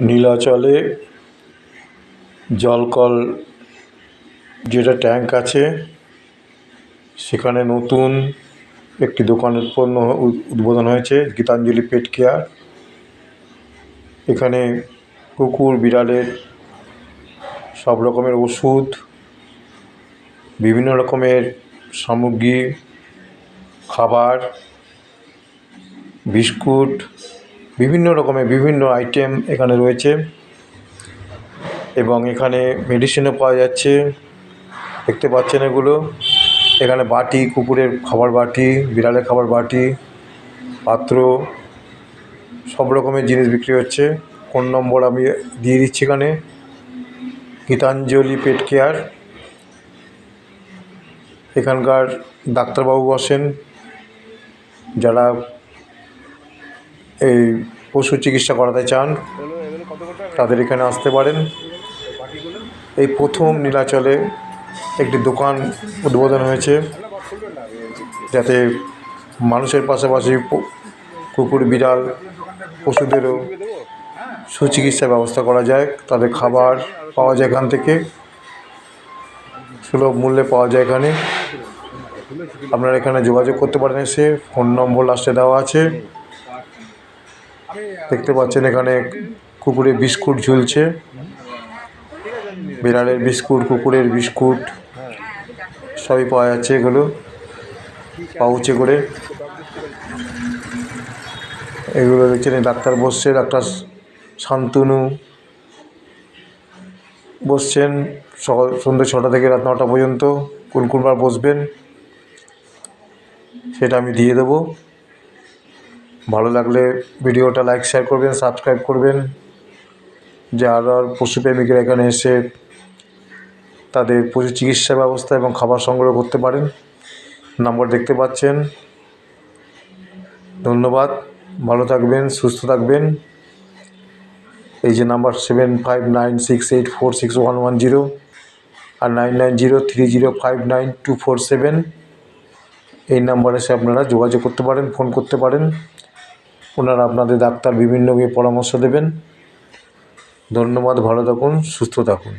নীলাচলে জলকল যেটা ট্যাঙ্ক আছে, সেখানে নতুন একটি দোকানের পণ্য উদ্বোধন হয়েছে, গীতাঞ্জলি পেট কেয়ার। এখানে কুকুর, বিড়ালের সব রকমের ওষুধ, বিভিন্ন রকমের সামগ্রী, খাবার, বিস্কুট বিভিন্ন রকমের বিভিন্ন আইটেম এখানে রয়েছে। এবং এখানে মেডিসিনও পাওয়া যাচ্ছে। দেখতে পাচ্ছেন এগুলো। এখানে বাটি, কুকুরের খাবার বাটি, বিড়ালের খাবার বাটি, পাত্র, সব রকমের জিনিস বিক্রি হচ্ছে। ফোন নম্বর আমি দিয়ে দিচ্ছি এখানে। Gitanjali pet care. এখানকার ডাক্তারবাবু বসেন। যারা এই পশু চিকিৎসা করাতে চান, তাদের এখানে আসতে পারেন। এই প্রথম নীলাচলে একটি দোকান উদ্বোধন হয়েছে, যাতে মানুষের পাশাপাশি কুকুর, বিড়াল পশুদেরও সুচিকিৎসার ব্যবস্থা করা যায়, তাদের খাবার পাওয়া যায় এখান থেকে, সুলভ মূল্যে পাওয়া যায় এখানে। আপনারা এখানে যোগাযোগ করতে পারেন এসে, ফোন নম্বর লাস্টে দেওয়া আছে। দেখতে পাচ্ছেন এখানে কুকুরের বিস্কুট ঝুলছে। বিড়ালের বিস্কুট, কুকুরের বিস্কুট, সবই পাওয়া যাচ্ছে এগুলো, পাউচে করে এগুলো দেখছেন ডাক্তার বসছে, ডাক্তার শান্তনু বসছেন। সকাল, সন্ধ্যে ছটা থেকে রাত নটা পর্যন্ত, কোন কোনবার বসবেন, সেটা আমি দিয়ে দেবো। ভালো লাগলে ভিডিওটা লাইক শেয়ার করবেন সাবস্ক্রাইব করবেন। যে আরও আর পশুপ্রেমিকেরা এখানে এসে তাদের পশু চিকিৎসা ব্যবস্থা এবং খাবার সংগ্রহ করতে পারেন। নাম্বার দেখতে পাচ্ছেন। ধন্যবাদ। ভালো থাকবেন, সুস্থ থাকবেন। এই যে number seven five nine six eight four six one one zero আর nine nine zero three zero five nine two four seven এই নাম্বারে এসে আপনারা যোগাযোগ করতে পারেন ফোন করতে পারেন। ওনারা আপনাদের ডাক্তার বিভিন্ন পরামর্শ দেবেন। ধন্যবাদ ভালো থাকুন সুস্থ থাকুন।